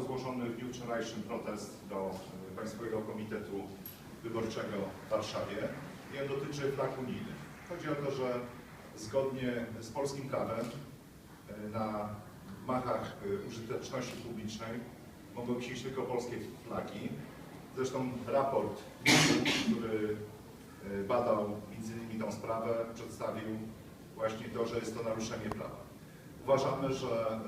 został w dniu wczorajszym protest do e, Państwowego Komitetu Wyborczego w Warszawie i on dotyczy flag unijnych. Chodzi o to, że zgodnie z polskim prawem e, na machach e, użyteczności publicznej mogą wisieć tylko polskie flagi. Zresztą raport, który badał między innymi tą sprawę, przedstawił właśnie to, że jest to naruszenie prawa. Uważamy, że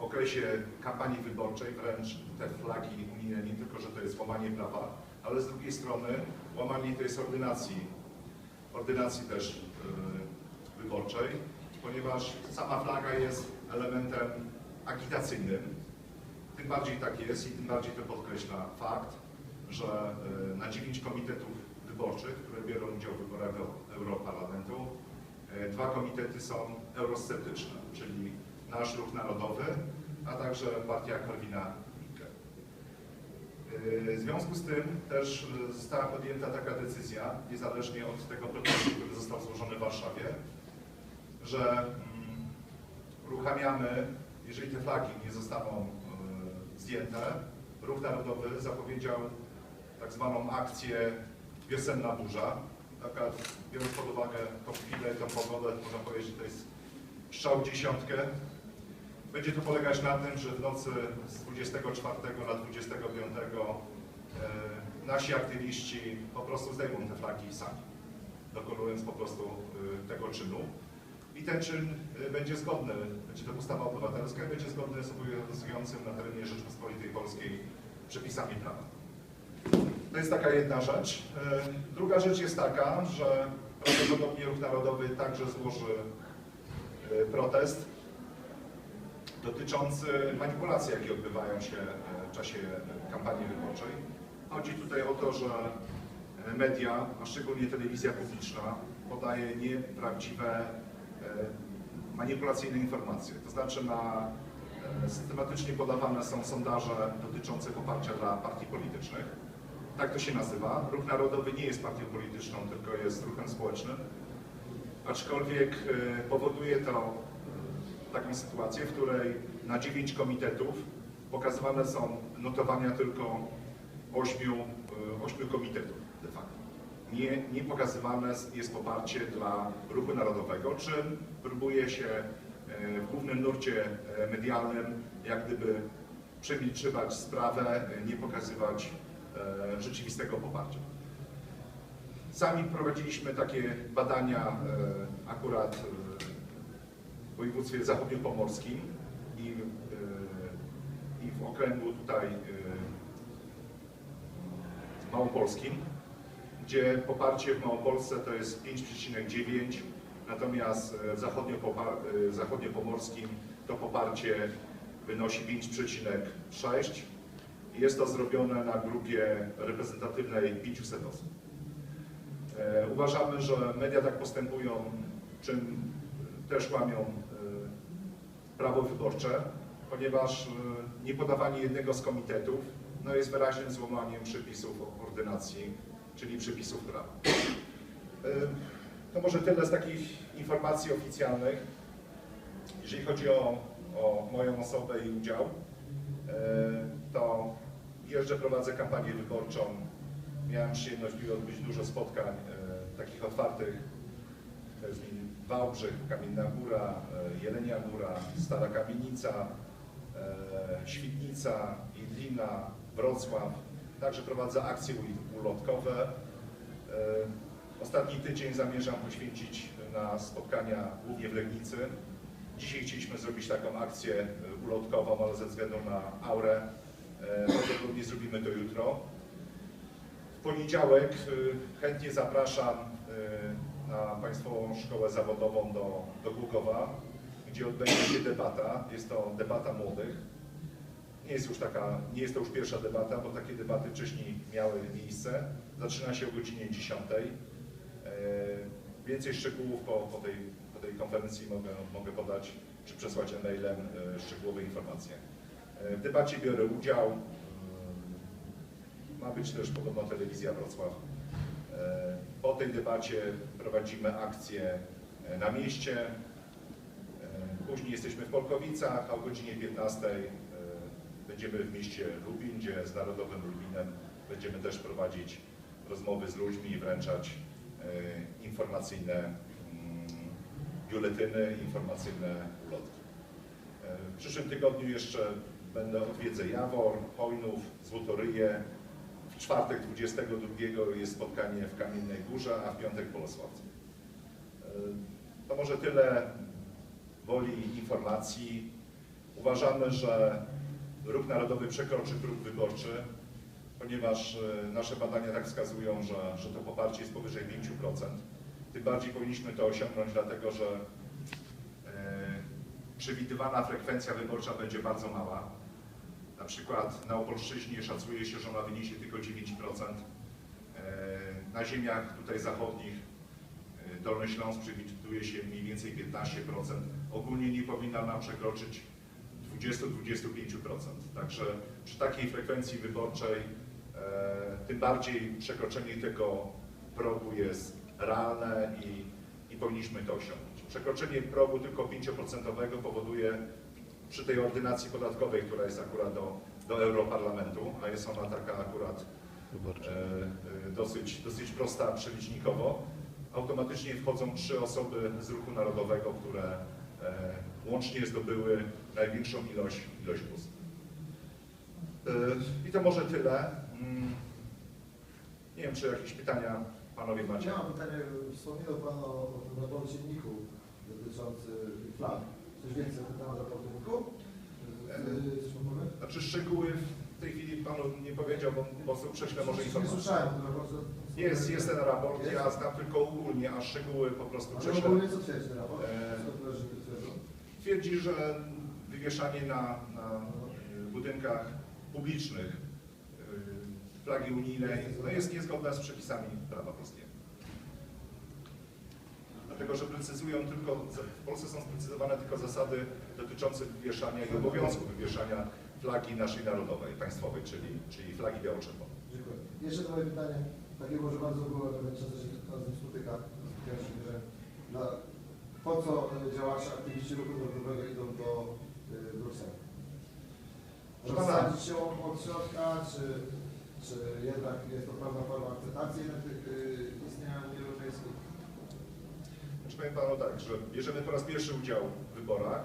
okresie kampanii wyborczej wręcz te flagi nie tylko, że to jest łamanie prawa, ale z drugiej strony łamanie to jest ordynacji, ordynacji też e, wyborczej, ponieważ sama flaga jest elementem agitacyjnym. Tym bardziej tak jest i tym bardziej to podkreśla fakt, że e, na dziewięć komitetów wyborczych, które biorą udział w wyborach do Europarlamentu, e, dwa komitety są eurosceptyczne, czyli Nasz Ruch Narodowy, a także partia Korwina Mikke. E, W związku z tym też została podjęta taka decyzja, niezależnie od tego protestu, który został złożony w Warszawie, że mm, uruchamiamy, jeżeli te flagi nie zostaną e, zdjęte, Ruch Narodowy zapowiedział tak zwaną akcję Wiosenna Burza. Taka, biorąc pod uwagę tą chwilę, tą pogodę, można powiedzieć, że to jest strzał dziesiątkę. Będzie to polegać na tym, że w nocy z 24 na 25 e, nasi aktywiści po prostu zdejmą te flagi sami, dokonując po prostu e, tego czynu. I ten czyn e, będzie zgodny, będzie to ustawa obywatelska, będzie zgodny z obowiązującym na terenie Rzeczypospolitej Polskiej przepisami prawa. To jest taka jedna rzecz. Druga rzecz jest taka, że prawdopodobnie Ruch Narodowy także złoży protest dotyczący manipulacji, jakie odbywają się e, w czasie e, kampanii wyborczej. Chodzi tutaj o to, że e, media, a szczególnie telewizja publiczna, podaje nieprawdziwe, manipulacyjne informacje. To znaczy na, systematycznie podawane są sondaże dotyczące poparcia dla partii politycznych. Tak to się nazywa. Ruch Narodowy nie jest partią polityczną, tylko jest ruchem społecznym. Aczkolwiek powoduje to taką sytuację, w której na dziewięć komitetów pokazywane są notowania tylko ośmiu, e, ośmiu komitetów de facto. Nie, nie pokazywane jest poparcie dla ruchu narodowego, czym próbuje się e, w głównym nurcie e, medialnym jak gdyby przemilczywać sprawę, e, nie pokazywać e, rzeczywistego poparcia. Sami prowadziliśmy takie badania e, akurat e, województwie zachodniopomorskim i, e, i w okręgu tutaj e, małopolskim, gdzie poparcie w Małopolsce to jest 5,9, natomiast e, w zachodniopomorskim to poparcie wynosi 5,6. Jest to zrobione na grupie reprezentatywnej 500 osób. Uważamy, że media tak postępują, czym też łamią prawo wyborcze, ponieważ e, niepodawanie jednego z komitetów no jest wyraźnym złamaniem przepisów ordynacji, czyli przepisów prawa. E, To może tyle z takich informacji oficjalnych. Jeżeli chodzi o, o moją osobę i udział, e, to jeżdżę, prowadzę kampanię wyborczą. Miałem przyjemność odbyć dużo spotkań takich otwartych. To jest Wałbrzych, Kamienna Góra, e, Jelenia Góra, Stara Kamienica, e, Świdnica, Idlina, Wrocław. Także prowadzę akcje ul- ulotkowe. E, Ostatni tydzień zamierzam poświęcić na spotkania głównie w Legnicy. Dzisiaj chcieliśmy zrobić taką akcję ulotkową, ale ze względu na aurę prawdopodobnie zrobimy to jutro. W poniedziałek chętnie zapraszam na Państwową Szkołę Zawodową do, do Gługowa, gdzie odbędzie się debata. Jest to debata młodych. Nie jest już taka, nie jest to już pierwsza debata, bo takie debaty wcześniej miały miejsce. Zaczyna się o godzinie 10. Więcej szczegółów po, po, tej, po tej konferencji mogę, mogę podać, czy przesłać e-mailem y, szczegółowe informacje. Y, W debacie biorę udział. Ma być też podobno telewizja Wrocław. Po tej debacie prowadzimy akcję e, na mieście. E, Później jesteśmy w Polkowicach, a o godzinie 15 e, Będziemy w mieście Lubin, gdzie z Narodowym Lubinem będziemy też prowadzić rozmowy z ludźmi i wręczać informacyjne mm, biuletyny, informacyjne ulotki. W przyszłym tygodniu jeszcze będę odwiedzę Jawor, Hojnów, Złotoryję. W czwartek 22 jest spotkanie w Kamiennej Górze, a w piątek w Bolesławcu. E, To może tyle woli informacji. Uważamy, że Ruch Narodowy przekroczy próg wyborczy, ponieważ e, nasze badania tak wskazują, że, że to poparcie jest powyżej 5%. Tym bardziej powinniśmy to osiągnąć, dlatego że e, przewidywana frekwencja wyborcza będzie bardzo mała. Na przykład na Opolszczyźnie szacuje się, że ona wyniesie tylko 9%. E, Na ziemiach tutaj zachodnich, e, Dolny Śląsk przewiduje się mniej więcej 15%. Ogólnie nie powinna nam przekroczyć 20-25%. Także przy takiej frekwencji wyborczej e, tym bardziej przekroczenie tego progu jest realne i, i powinniśmy to osiągnąć. Przekroczenie progu tylko 5% powoduje przy tej ordynacji podatkowej, która jest akurat do, do Europarlamentu, a jest ona taka akurat e, e, dosyć, dosyć prosta przelicznikowo, automatycznie wchodzą trzy osoby z ruchu narodowego, które e, łącznie zdobyły największą ilość, ilość głosów. E, I to może tyle. Mm, Nie wiem, czy jakieś pytania panowie macie. Ja mam pytanie, wspomniał Pan o, o tym raporciniku dotyczący flag. Coś więcej Coś Pan powie? Znaczy szczegóły w tej chwili panu nie powiedział, bo po prostu prześlę może Nie informację. słyszałem o tym raporcie. Jest, jest ten raport, Jest? ja znam tylko ogólnie, a szczegóły po prostu Ale prześlę. ogólnie co twierdzi ten raport? E, Co leży twierdzą? Twierdzi, że wywieszanie na, na y, budynkach publicznych y, flagi unijnej no jest niezgodne z przepisami prawa polskiego. Dlatego, że precyzują tylko, w Polsce są sprecyzowane tylko zasady dotyczące wywieszania i obowiązku wywieszania flagi naszej narodowej, państwowej, czyli, czyli flagi biało-czerwonej. Dziękuję. Jeszcze to moje pytanie, takie może bardzo to często się tym spotyka, spotyka się, że dla, po co y, działacze, aktywiści ruchu drogowego idą do y, Brukseli? Rozsadzić się od środka, czy, czy jednak jest to pewna forma akceptacji tych y, Europejskiej? Panu tak, że bierzemy po raz pierwszy udział w wyborach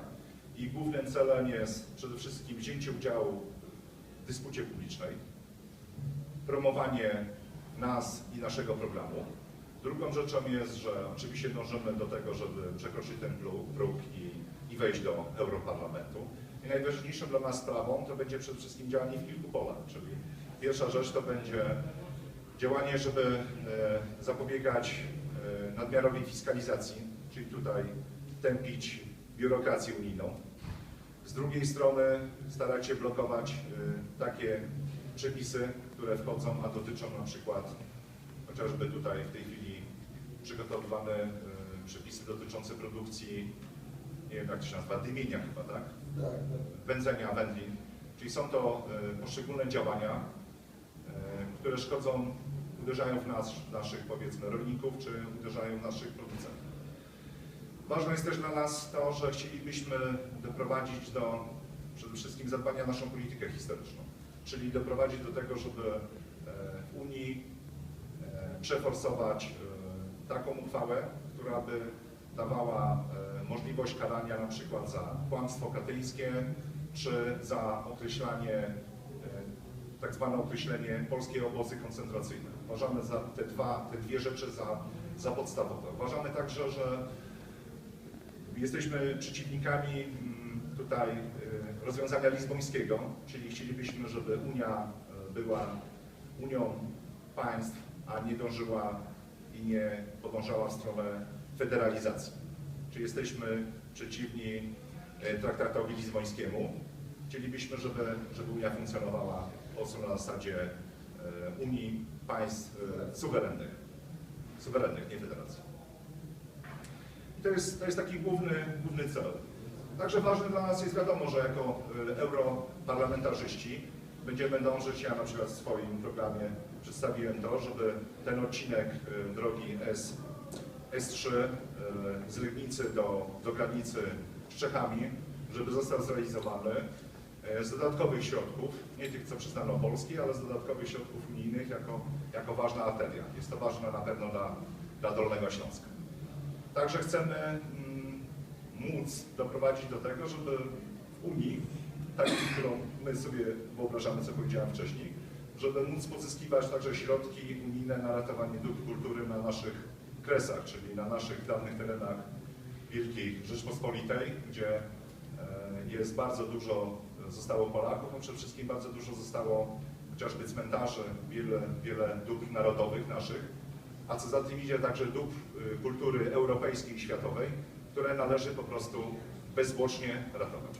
i głównym celem jest przede wszystkim wzięcie udziału w dyspucie publicznej, promowanie nas i naszego programu. Drugą rzeczą jest, że oczywiście dążymy do tego, żeby przekroczyć ten próg i, i wejść do Europarlamentu. I najważniejszą dla nas sprawą to będzie przede wszystkim działanie w kilku polach, czyli pierwsza rzecz to będzie działanie, żeby e, zapobiegać e, nadmiarowej fiskalizacji, czyli tutaj tępić biurokrację unijną. Z drugiej strony starać się blokować e, takie przepisy, które wchodzą, a dotyczą na przykład chociażby tutaj w tej chwili przygotowywane e, przepisy dotyczące produkcji, nie wiem jak to się nazywa, dymienia chyba, tak? Tak, tak. wędzenia wędlin. Czyli są to e, poszczególne działania, które szkodzą, uderzają w nas, w naszych powiedzmy rolników, czy uderzają w naszych producentów. Ważne jest też dla nas to, że chcielibyśmy doprowadzić do przede wszystkim zadbania o naszą politykę historyczną, czyli doprowadzić do tego, żeby e, w Unii e, przeforsować e, taką uchwałę, która by dawała możliwość karania na przykład za kłamstwo katyńskie, czy za określanie, tak zwane określenie polskie obozy koncentracyjne. Uważamy za te, dwa, te dwie rzeczy za, za podstawowe. Uważamy także, że jesteśmy przeciwnikami mm, tutaj e, rozwiązania lizbońskiego, czyli chcielibyśmy, żeby Unia e, była Unią państw, a nie dążyła i nie podążała w stronę federalizacji. Czyli jesteśmy przeciwni e, traktatowi lizbońskiemu. Chcielibyśmy, żeby, żeby Unia funkcjonowała prostu na zasadzie Unii państw suwerennych. Suwerennych, nie federacji. To jest, to jest taki główny, główny cel. Także ważne dla nas jest wiadomo, że jako e, europarlamentarzyści będziemy dążyć, ja na przykład w swoim programie przedstawiłem to, żeby ten odcinek e, drogi S, S3 e, z Legnicy do, do granicy z Czechami, żeby został zrealizowany. z dodatkowych środków, nie tych, co przyznano Polski, ale z dodatkowych środków unijnych jako, jako ważna arteria. Jest to ważne na pewno dla, dla Dolnego Śląska. Także chcemy mm, móc doprowadzić do tego, żeby w Unii, taką, którą my sobie wyobrażamy, co powiedziałem wcześniej, żeby móc pozyskiwać także środki unijne na ratowanie dóbr kultury na naszych kresach, czyli na naszych dawnych terenach Wielkiej Rzeczpospolitej, gdzie e, jest bardzo dużo zostało Polaków, no przede wszystkim bardzo dużo zostało chociażby cmentarzy, wiele, wiele dóbr narodowych naszych, a co za tym idzie także dóbr y, kultury europejskiej i światowej, które należy po prostu bezzwłocznie ratować.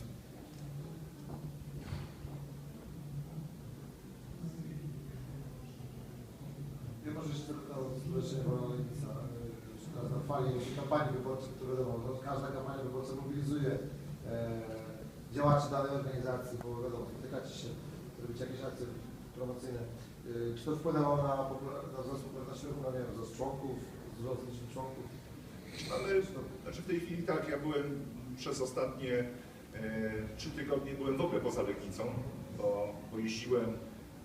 Ja może jeszcze zapytał o Stowarzyszenie Wolna Lewica. Yy, Teraz na kampanii wyborczej, to wiadomo, że każda kampania wyborcza mobilizuje e, działaczy danej organizacji, bo wiadomo, spotykacie się, robicie jakieś akcje promocyjne. E, czy to wpłynęło na, na wzrost na nie wiem, wzrost członków, wzrost liczby członków? Ale znaczy w tej chwili tak, ja byłem przez ostatnie e, trzy tygodnie byłem w ogóle poza Legnicą, bo, bo jeździłem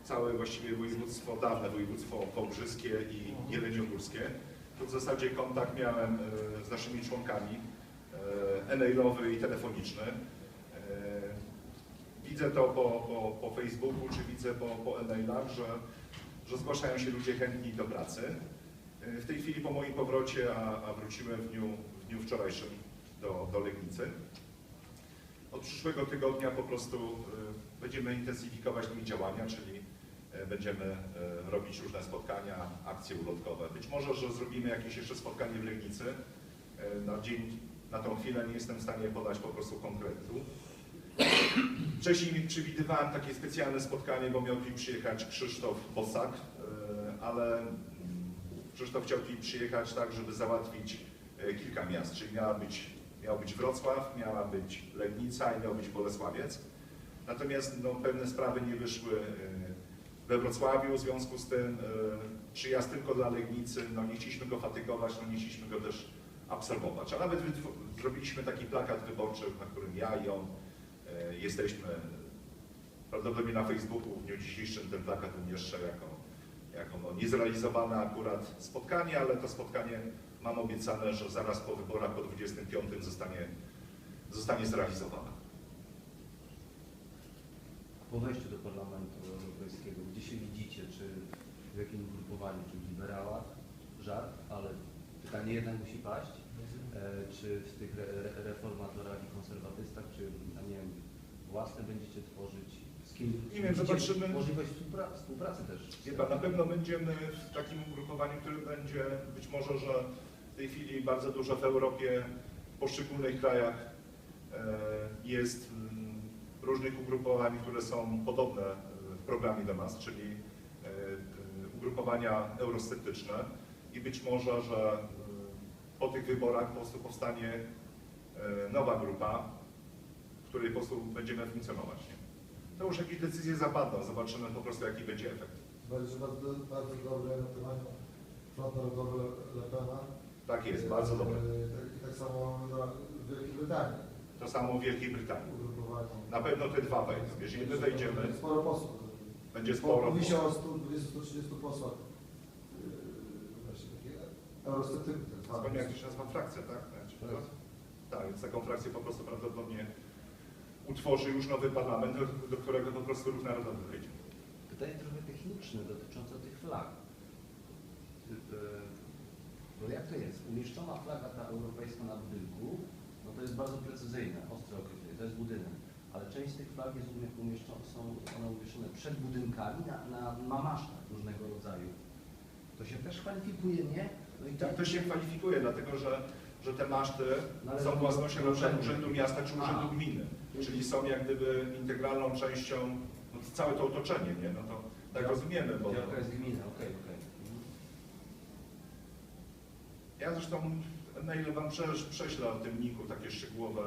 całe właściwie województwo, dawne województwo wałbrzyskie i jeleniogórskie. Tu w zasadzie kontakt miałem e, z naszymi członkami, e, e-mailowy i telefoniczny. E, Widzę to po, po, po Facebooku, czy widzę po, po e-mailach, że, że zgłaszają się ludzie chętni do pracy. E, W tej chwili po moim powrocie, a, a wróciłem w dniu, w dniu wczorajszym do, do Legnicy, od przyszłego tygodnia po prostu e, będziemy intensyfikować tymi działania, czyli e, będziemy robić różne spotkania, akcje ulotkowe. Być może, że zrobimy jakieś jeszcze spotkanie w Legnicy. Na dzień, na tą chwilę nie jestem w stanie podać po prostu konkretu. Wcześniej przewidywałem takie specjalne spotkanie, bo miał tu przyjechać Krzysztof Bosak, e, ale Krzysztof chciał tu przyjechać tak, żeby załatwić e, kilka miast, czyli miała być, miał być Wrocław, miała być Legnica i miał być Bolesławiec. Natomiast no, pewne sprawy nie wyszły e, we Wrocławiu, w związku z tym przyjazd tylko dla Legnicy, no nie chcieliśmy go fatygować, no nie chcieliśmy go też absorbować. A nawet zrobiliśmy taki plakat wyborczy, na którym ja i on jesteśmy. Prawdopodobnie na Facebooku w dniu dzisiejszym ten plakat umieszczę jako, jako no, niezrealizowane akurat spotkanie, ale to spotkanie mam obiecane, że zaraz po wyborach po 25 zostanie, zostanie zrealizowane. Po wejściu do Parlamentu Europejskiego, gdzie się widzicie, czy w jakim ugrupowaniu, czy w liberałach, żart, ale pytanie jednak musi paść, e, czy w tych re, re- reformatorach i konserwatystach, czy, nie wiem, własne będziecie tworzyć, z kim Nie wiem, zobaczymy. możliwość współpracy, współpracy też. Wie pan, na pewno będziemy w takim ugrupowaniu, które będzie być może, że w tej chwili bardzo dużo w Europie, w poszczególnych krajach e, jest mm, różnych ugrupowań, które są podobne e, w programie do nas, czyli e, ugrupowania eurosceptyczne i być może, że e, po tych wyborach po prostu powstanie nowa grupa, której po prostu będziemy funkcjonować. Nie? To już jakieś decyzje zapadną, zobaczymy po prostu jaki będzie efekt. Bardzo, bardzo, bardzo dobre notowanie Front Narodowy Le Pena. Tak jest, bardzo dobre. E, Tak, tak samo w Wielkiej Brytanii. To samo w Wielkiej Brytanii. Na pewno te dwa wejdą. Jeżeli my wejdziemy, Sporo posłów. będzie sporo. Mówi się o 120-130 posłach. Eurosceptyków. Zupełnie jak to się nazywa frakcja, tak? Tak, więc taką frakcję po prostu prawdopodobnie utworzy już nowy parlament, do, do którego po prostu ruch narodowy wejdzie. Pytanie trochę techniczne dotyczące tych flag. Y, Bo jak to jest? Umieszczona flaga ta europejska na budynku, no to jest bardzo precyzyjne, ostre określenie, to jest budynek. Ale część z tych flag jest umie- umieszczone, są one umieszczone przed budynkami na, na mamaszkach różnego rodzaju. To się też kwalifikuje, nie? No i Tak, to się kwalifikuje, dlatego że, że te maszty No są własnością na przykład urzędu. Miasta czy Urzędu. Gminy, czyli są jak gdyby integralną częścią, no, to całe to otoczenie, nie? No to tak rozumiemy, bo... Działka jest gmina, okej, okej. Mhm. Ja zresztą na ile Wam prze- prześlę o tym niku takie szczegółowe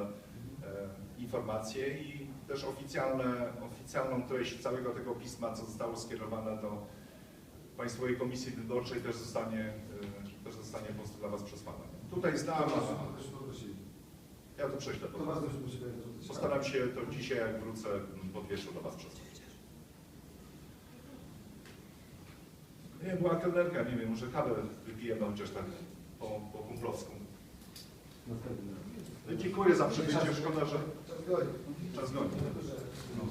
e, informacje i też oficjalne, oficjalną treść całego tego pisma, co zostało skierowane do Państwowej Komisji Wyborczej też zostanie, e, też zostanie po prostu dla Was przesłane. Tutaj znam, ja to prześlę. po To prostu. bardzo się Postaram się to dzisiaj, jak wrócę, podwieszą do Was przez Nie, była kelnerka, nie wiem, może kawę wypijemy chociaż tak po, po kumplowsku. Dziękuję za przybycie, szkoda, że Czas goni. No.